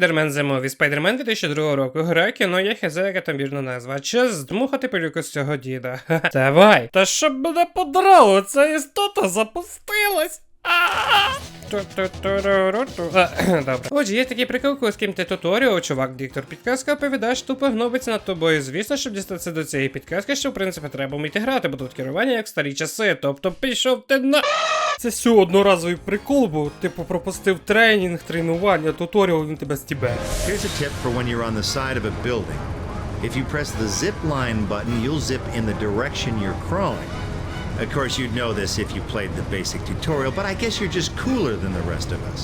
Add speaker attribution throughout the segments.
Speaker 1: Spider-Man зимовий Spider-Man 2002 року. Гра кіно є хезе, яка там вірна назва. Час здмухати пилюку з цього діда. Давай. Та щоб мене подрало, ця істота запустилась. Добре. Отже, є такий прикол, коли з ким ти туторіал, чувак, диктор підказка, оповідаєш, тупо гнобиться над тобою. Звісно, щоб дістатися до цієї підказки, що в принципі треба вміти грати, бо тут керування як старі часи. Тобто пішов ти на. Це все одноразовий прикол, бо типу пропустив тренінг, тренування, туторіал, він тебе стібе.
Speaker 2: Here's a tip for when you're on the side of a building. If you press the zip line button, you'll zip in the direction you're crawling. Of course, you'd know this if you played the basic tutorial, but I guess you're just cooler than the rest of us.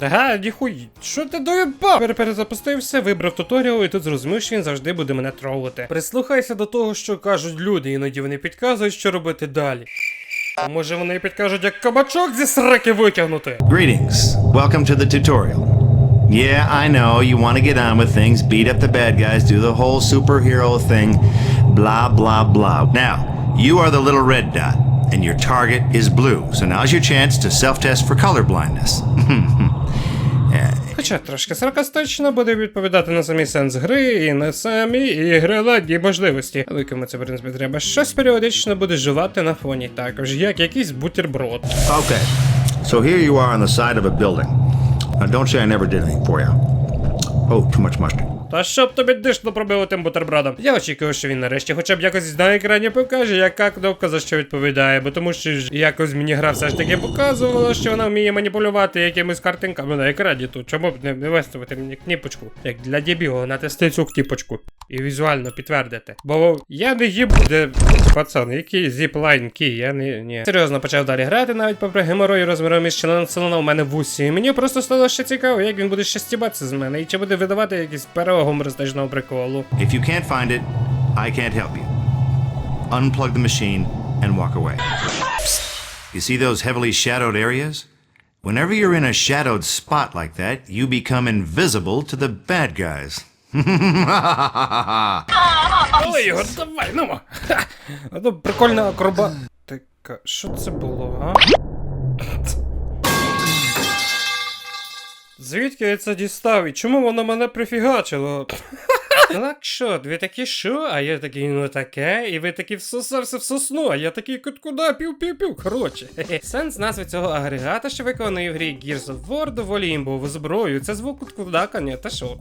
Speaker 1: Ага, ніхуй, що ти доїбав? Пере- Перезапустився, вибрав туторіал і тут зрозумів, що він завжди буде мене тролити. Прислухайся до того, що кажуть люди, іноді вони підказують, що робити далі. А може вони підкажуть, як кабачок зі сраки витягнути?
Speaker 2: Greetings. Welcome to the tutorial. Yeah, I know, you want to get on with things, beat up the bad guys, do the whole superhero thing, blah, blah, blah. Now, you are the little red dot, and your target is blue, so now's your chance to self test for color blindness.
Speaker 1: Хоча трошки саркастично буде відповідати на самі сенс гри і на самі ігроладні можливості. Але кому це в принципі треба щось періодично буде жувати на фоні, також як якийсь бутерброд.
Speaker 2: Okay, so here you are on the side of a building. Now, don't say I never did anything for you. Oh, too much mustard.
Speaker 1: Та щоб тобі дишно пробило тим бутербродом. Я очікую, що він нарешті хоча б якось на екрані покаже, яка кнопка за що відповідає, бо тому що ж якось мені гра все ж таки показувала, що вона вміє маніпулювати якимись картинками на екрані. То чому б не, виставити мені кніпочку? Як для дебіла, натисни цю кніпочку. І візуально підтвердити. Бо я не їб, де пацан, який зіплайн кій, я не. Ні. Серйозно почав далі грати, навіть попри геморою розміром із члена у мене в усі. І мені просто стало ще цікаво, як він буде ще стібатися з мене, і чи буде видавати якийсь перевагу мрестежного приколу.
Speaker 2: If you can't find it, I can't help you. Unplug the machine and walk away. You see those heavily shadowed areas? Whenever you're in a shadowed spot like that, you become invisible to the bad guys.
Speaker 1: Але його давай, ну. Прикольна акробатика. Що це було, а? Звідки я це дістав і чому воно мене прифігачило? Так що, ви такі що? А я такий, ну таке, і ви такі всосався в сосну, а я такий куди пів-пів-пів. Коротше, сенс назви цього агрегата, що виконує в грі Gears of War, доволі імбову зброю. Це звук куткудакання, та що?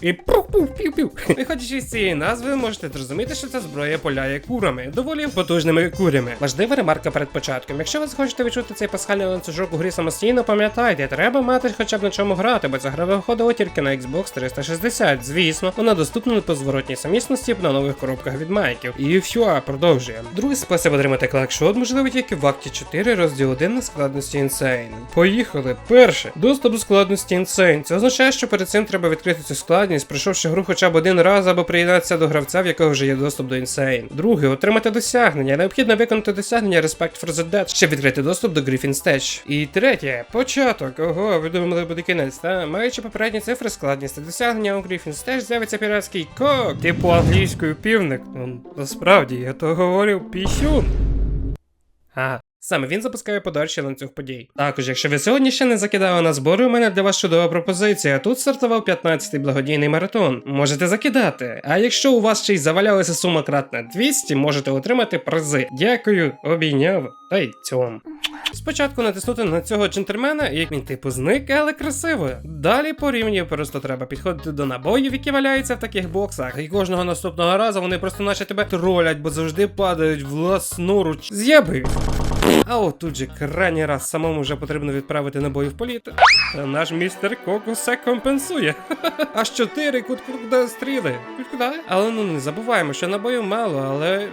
Speaker 1: І пух-пух, пів-пів. Виходячи з цієї назви, ви можете зрозуміти, що ця зброя поляє курами, доволі потужними курями. Важлива ремарка перед початком. Якщо ви хочете відчути цей пасхальний ланцюжок у грі самостійно, пам'ятайте, треба мати хоча б на чому грати, бо ця гра виходила тільки на Xbox 360. Звісно, вона доступна по зворотній самісності на нових коробках від майків. І все, продовжуємо. Другий спосіб отримати клакшот можливий тільки в акті 4 розділ 1 на складності Insane. Поїхали. Перше. Доступ до складності Insane. Це означає, що перед цим треба відкрити цю складність, пройшовши гру хоча б один раз або приєднатися до гравця, в якого вже є доступ до Insane. Друге, отримати досягнення. Необхідно виконати досягнення Respect for the Dead, щоб відкрити доступ до Griffin's Stage. І третє, початок. Ого, ви думали, буде кінець, та? Маючи попередні цифри складність та досягнення у Griffin's Stage, з'явиться піратський кок, типу англійською півник. Ну, насправді, я то говорив пісюн. Ага. Саме він запускає подальший ланцюг подій. Також, якщо ви сьогодні ще не закидали на збори, у мене для вас чудова пропозиція. Тут стартував 15-й благодійний маратон. Можете закидати. А якщо у вас ще й завалялася сума кратна 200, можете отримати призи. Дякую, обійняв. Та й цьом. Спочатку натиснути на цього джентльмена, як він типу зник, але красиво. Далі по рівню просто треба підходити до набоїв, які валяються в таких боксах. І кожного наступного разу вони просто наче тебе тролять, бо завжди падають власноруч. З'єбують. А от тут же крайній раз самому вже потрібно відправити набої в політ. Та наш містер Кок усе компенсує. Аж чотири кут-кут стріли. Кут-куди? Але ну не забуваємо, що набоїв мало, але.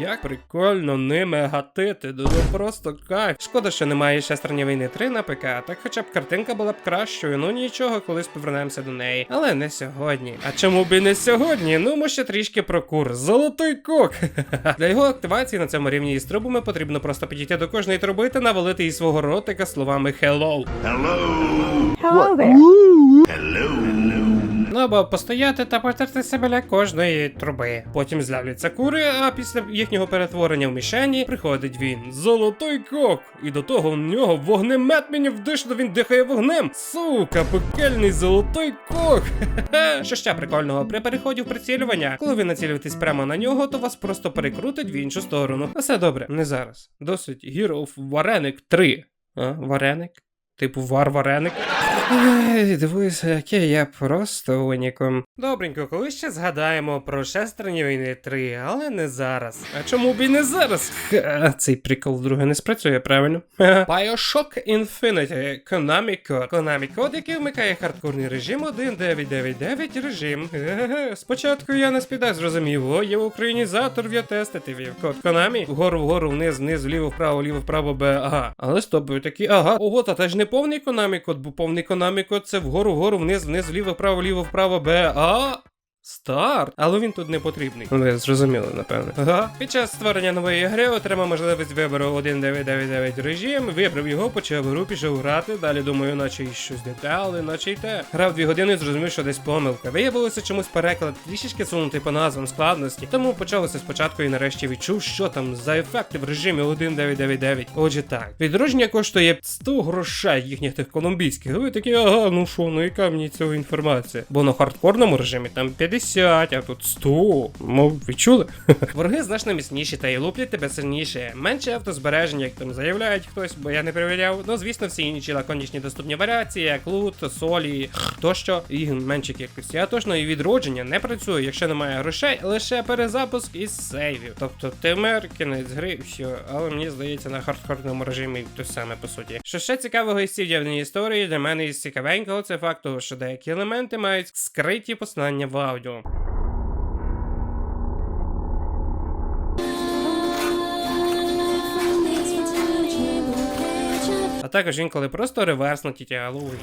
Speaker 1: Як прикольно ними гатити, ну просто кайф. Шкода, що немає шестерні війни 3 на ПК, так хоча б картинка була б кращою, ну нічого, колись повернемося до неї. Але не сьогодні. А чому б і не сьогодні? Ну ми ще трішки про кур. Золотий кок. Для його активації на цьому рівні із трубами потрібно просто підійти до кожної труби та навалити із свого ротика словами hello.
Speaker 2: Hello!
Speaker 3: Hello there.
Speaker 1: Ну або постояти та потертися біля кожної труби. Потім з'являться кури, а після їхнього перетворення в мішені приходить він. Золотой кок! І до того в нього вогнемет мені вдишно, він дихає вогнем. Сука, пекельний золотой кок. Що ще прикольного при переході в прицілювання? Коли ви націлюєтесь прямо на нього, то вас просто перекрутить в іншу сторону. А Все добре, не зараз. Досить Hero of Вареник 3. А, вареник? Типу вар-вареник? Дивуюся, який я просто унікум. Добренько, коли ще згадаємо про шестерні війни 3, але не зараз. А чому б і не зараз? Ха, цей прикол вдруге не спрацює, правильно? Bioshock Infinity Konami Code. Konami Code, який вмикає хардкорний режим 1999 режим. Спочатку я не спіда зрозумів, о, є українізатор в тестити вів. Код Konami. Вгору, вгору, вниз, вниз, вліво, вправо, вліво, вправо, Б, ага. Але стоп, такі, ага. Ого, та це ж не повний Konami код, бо повний Код це вгору, вгору, вниз, вниз, вліво, вправо, вліво, вправо, Б, А. Старт, але він тут не потрібний. Ну, ви зрозуміли, напевне. Ага. Під час створення нової гри отримав можливість вибору 1999 режим, вибрав його, почав гру, пішов грати. Далі думаю, наче й щось не те, але наче й те. Грав дві години, зрозумів, що десь помилка. Виявилося чомусь переклад трішечки сунутий по назвам складності. Тому почалося спочатку і нарешті відчув, що там за ефекти в режимі 1999. Отже, так. Відродження коштує 100 грошей їхніх тих колумбійських. Ви такі, ага, ну що, ну яка мені цього інформація? Бо на хардкорному режимі там 50, а тут 100. Мов, відчули? Вороги значно міцніші та й луплять тебе сильніше. Менше автозбереження, як там заявляють хтось, бо я не перевіряв. Ну, звісно, всі інші лаконічні доступні варіації, як лут, солі тощо, і менше кількості. А точно і відродження не працює, якщо немає грошей, лише перезапуск із сейвів. Тобто тимер, кінець гри, все. Але мені здається, на хардкорному режимі те саме по суті. Що ще цікавого із цієї історії для мене із цікавенького, це факт того, що деякі елементи мають скриті послання в аудіо. А також інколи просто реверснуті діалоги.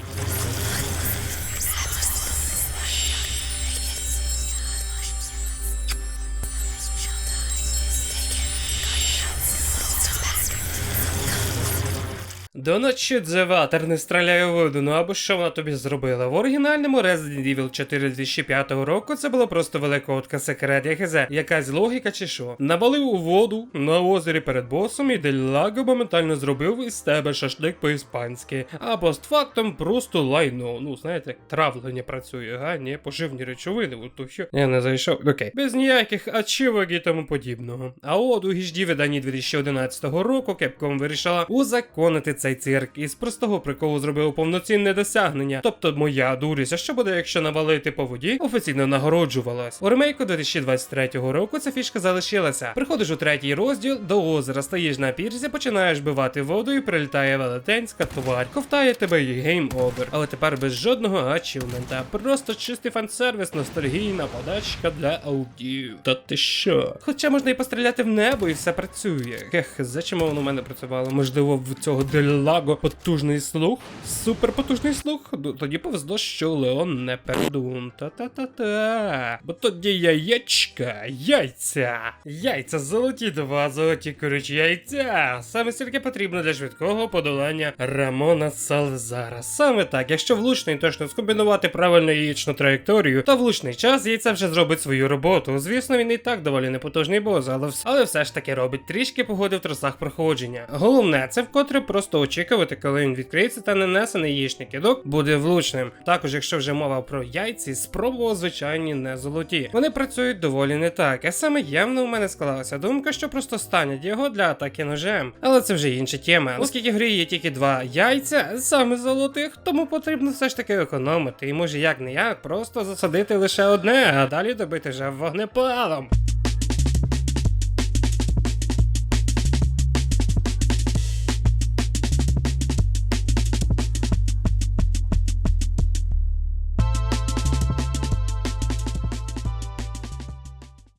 Speaker 1: Доночі Джеватер не стріляє у воду, ну або що вона тобі зробила? В оригінальному Resident Evil 4 2005 року це було просто велика отка секрет, я хз, якась логіка чи що. Навалив у воду на озері перед босом і Делаго моментально зробив із тебе шашлик по-іспанськи. А постфактом просто лайно. Ну, знаєте, як травлення працює, га? Ні, поживні речовини, от то що. Я не зайшов. Окей. Без ніяких ачівок і тому подібного. А от у гіжді виданні 2011 року Capcom вирішила узаконити цей цирк і з простого приколу зробив повноцінне досягнення. Тобто моя дурість, а що буде, якщо навалити по воді, офіційно нагороджувалась. У ремейку 2023 року ця фішка залишилася. Приходиш у третій розділ, до озера стоїш на пірсі, починаєш бивати воду і прилітає велетенська тварь, ковтає тебе і гейм овер. Але тепер без жодного ачівмента, просто чистий фан-сервіс, ностальгійна подачка для аудів. Та ти що? Хоча можна і постріляти в небо, і все працює. Ех, за чому воно у мене працювало? Можливо, в цього Делаго потужний слух? Супер потужний слух? Тоді повезло, що Леон не пердун. Та-та-та-та. Бо тоді яєчка, яйця. Яйця золоті, два золоті курячі яйця. Саме стільки потрібно для швидкого подолання Рамона Салзара. Саме так, якщо влучно і точно скомбінувати правильну яєчну траєкторію, то влучний час яйця вже зробить свою роботу. Звісно, він і так доволі непотужний бос, але, все ж таки робить трішки погоди в тросах проходження. Головне, це вкотре просто очікувати, коли він відкриється та нанесений яєчний кидок буде влучним. Також, якщо вже мова про яйці, спробував звичайні не золоті. Вони працюють доволі не так, а саме явно у мене склалася думка, що просто станять його для атаки ножем. Але це вже інша тема. Оскільки в грі є тільки два яйця, саме золотих, тому потрібно все ж таки економити. І може як не як, просто засадити лише одне, а далі добити вже вогнепалом.